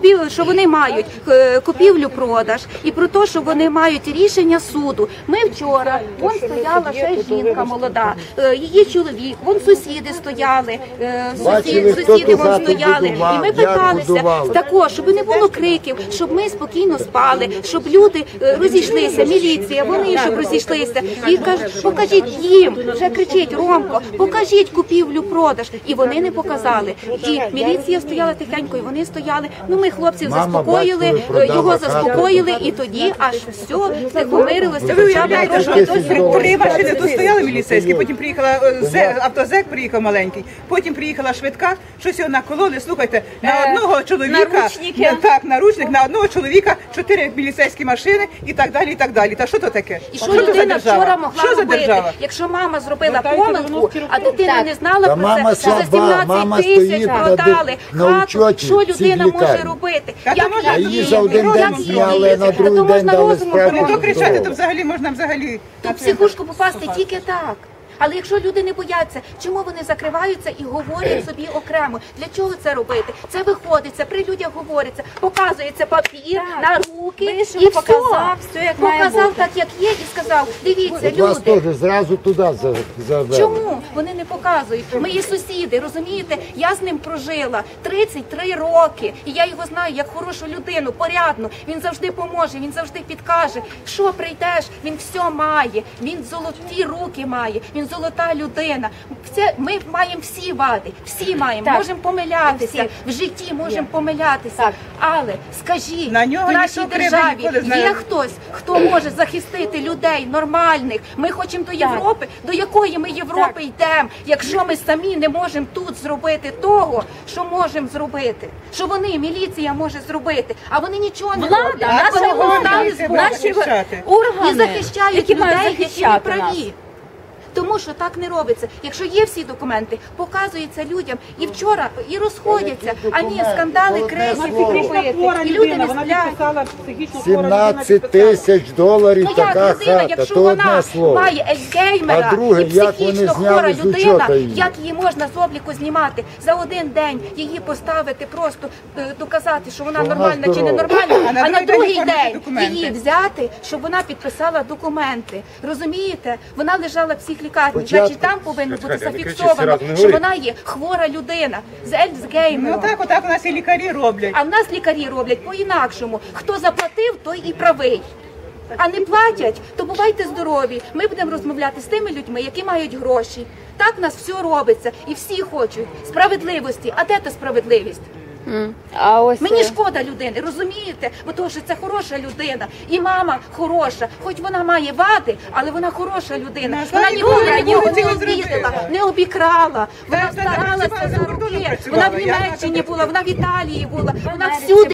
купів, що вони мають е, купівлю-продаж, і про те, що вони мають рішення суду. Ми вчора вон стояла ще жінка молода, е, її чоловік, вон сусіди стояли, е, Бачили, сусід, хто сусіди вон стояли. І ми питалися також, щоб не було криків, щоб ми спокійно спали, щоб люди розійшлися, міліція, вони щоб розійшлися. І кажуть, покажіть їм, вже кричить Ромко, покажіть купівлю-продаж. І вони не показали. І міліція стояла тихенько, і вони стояли. Ну ми хлопців Мама, заспокоїли, е, продала його заспокоїли, і тоді аж все тихомирилося. Ви уявляєте, що Три машини тут стояли міліцейські, потім приїхала е, автозек, приїхав маленький, потім приїхала швидка, щось його накололи. Слухайте, на Е, одного чоловіка так, наручник, на одного чоловіка чотири міліцейські машини і так далі. І так далі. Та що то таке? І що людина вчора могла робити, якщо мама зробила помилку, а дитина не знала про це, що за слаба, 17 тисяч продали хату, що людина може лікарні. Робити? Та то можна А її за один Ну, день зняли, на другий день дали справку. Не то кричати, то взагалі можна взагалі. Це- психушку попасти тільки так. Але якщо люди не бояться, чому вони закриваються і говорять собі окремо? Для чого це робити? Це виходиться, при людях говориться, показується папір на руки Вийшов, і показав, все, як має показав бути. так, як є, і сказав: дивіться, От вас люди. теж зразу туди за- завели. Чому вони не показують? Мої сусіди, розумієте? Я з ним прожила 33 роки, і я його знаю як хорошу людину, порядну. Він завжди поможе, він завжди підкаже. Що прийдеш, він все має. Він золоті руки має. Він золота людина. Все, ми маємо всі вади, всі маємо. Так. Можемо помилятися в житті, можемо помилятися. Так. Але скажіть, На нього в нашій ніхто державі ніколи не- є хтось, хто може захистити людей нормальних. Ми хочемо до Європи. До якої ми Європи йдемо, якщо ми самі не можемо тут зробити того, що можемо зробити, що вони, міліція може зробити, а вони нічого не Влада, роблять. наша Вони влада, стали збоку наші органи, і захищають які людей, мають які не захищати нас. праві. Тому що так не робиться. Якщо є всі документи, показуються людям і вчора і розходяться. А ні, скандали крейсі робити. І люди не сплять. 17 тисяч доларів Ну як така людина, хата, якщо то одне вона слово. має ельцгеймера А друге, і як вони психічно зняли хвора з людина, учота її? як її можна з обліку знімати за один день, її поставити, просто е, доказати, що вона Що вона нормальна чи здорова. ненормальна, А на а на другий день її взяти, щоб вона підписала документи. Розумієте? Вона лежала психлікарні, Спочатку- значить там повинно бути зафіксовано, що вона є хвора людина з Ну так, отак у нас і лікарі роблять. А в нас лікарі роблять по-інакшому. Хто заплатив, той і правий. А не платять, то бувайте здорові. Ми будемо розмовляти з тими людьми, які мають гроші. Так в нас все робиться, і всі хочуть справедливості. А де та справедливість? А ось Мені е, шкода людини, розумієте? Бо тому що це хороша людина, і мама хороша. Хоч вона має вади, але вона хороша людина. Не, Вона ніколи ніколи нікого не обідала, не обікрала. Вона Та, та, та, старалася за працювала. Вона в Німеччині була, вона в Італії була, вона всюди